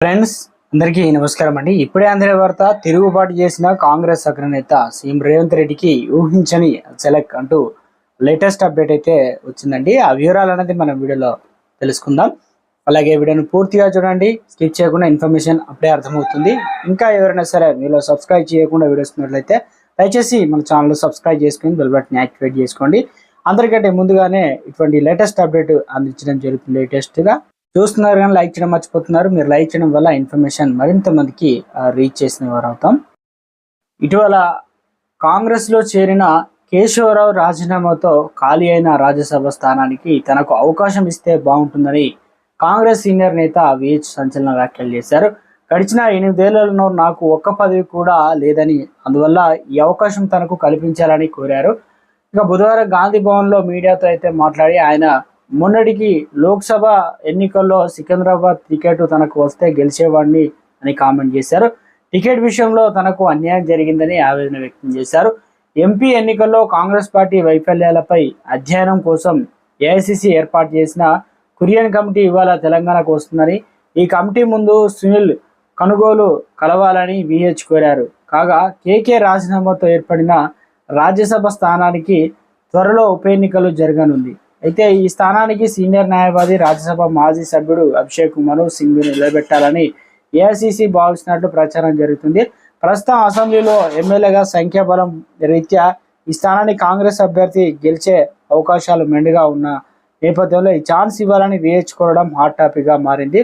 Friends అందరికీ నమస్కారం అండి. ఇప్పుడే అందిన వార్త తిరుగుబాటు చేసిన కాంగ్రెస్ అగ్రనేత సీఎం రేవంత్ రెడ్డికి ఊహించని సెలెక్ట్ అంటూ లేటెస్ట్ అప్డేట్ అయితే వచ్చిందండి. ఆ వివరాలు అనేది మనం వీడియోలో తెలుసుకుందాం. అలాగే వీడియోని పూర్తిగా చూడండి. స్కిప్ చేయకుండా ఇన్ఫర్మేషన్ అప్పుడే అర్థమవుతుంది. ఇంకా ఎవరైనా సరే మీలో సబ్స్క్రైబ్ చేయకుండా వీడియోస్ ఉన్నట్లయితే దయచేసి మన ఛానల్ సబ్స్క్రైబ్ చేసుకుని బెల్ బటన్ యాక్టివేట్ చేసుకోండి. అందరికంటే ముందుగానే ఇటువంటి లేటెస్ట్ అప్డేట్ అందించడం జరుగుతుంది లేటెస్ట్గా. చూస్తున్నారు కానీ లైక్ చేయడం మర్చిపోతున్నారు. మీరు లైక్ చేయడం వల్ల ఇన్ఫర్మేషన్ మరింత మందికి రీచ్ చేసిన వారు అవుతాం ఇటీవల కాంగ్రెస్లో చేరిన కేశవరావు రాజీనామాతో ఖాళీ అయిన రాజ్యసభ స్థానానికి తనకు అవకాశం ఇస్తే బాగుంటుందని కాంగ్రెస్ సీనియర్ నేత విహెచ్ సంచలన వ్యాఖ్యలు చేశారు. గడిచిన ఎనిమిదేళ్ళలో నాకు ఒక్క పదవి కూడా లేదని అందువల్ల ఈ అవకాశం తనకు కల్పించాలని కోరారు. ఇక బుధవారం గాంధీ భవన్లో మీడియాతో అయితే మాట్లాడి ఆయన మొన్నటికి లోక్సభ ఎన్నికల్లో సికింద్రాబాద్ టికెట్ తనకు వస్తే గెలిచేవాడిని అని కామెంట్ చేశారు. టికెట్ విషయంలో తనకు అన్యాయం జరిగిందని ఆవేదన వ్యక్తం చేశారు. ఎంపీ ఎన్నికల్లో కాంగ్రెస్ పార్టీ వైఫల్యాలపై అధ్యయనం కోసం ఏఐసిసి ఏర్పాటు చేసిన కురియన్ కమిటీ ఇవాళ తెలంగాణకు వస్తుందని ఈ కమిటీ ముందు సునీల్ కొనుగోలు కలవాలని విహెచ్ కోరారు. కాగా కేకే రాజీనామాతో ఏర్పడిన రాజ్యసభ స్థానానికి త్వరలో ఉప ఎన్నికలు జరగనుంది. అయితే ఈ స్థానానికి సీనియర్ న్యాయవాది రాజ్యసభ మాజీ సభ్యుడు అభిషేక్ మను సింగ్ నిలబెట్టాలని ఏఐసిసి భావిస్తున్నట్లు ప్రచారం జరుగుతుంది. ప్రస్తుతం అసెంబ్లీలో ఎమ్మెల్యేగా సంఖ్యాబలం రీత్యా ఈ స్థానాన్ని కాంగ్రెస్ అభ్యర్థి గెలిచే అవకాశాలు మెండుగా ఉన్న నేపథ్యంలో ఈ ఛాన్స్ ఇవ్వాలని వేయించుకోవడం హాట్ టాపిక్గా మారింది.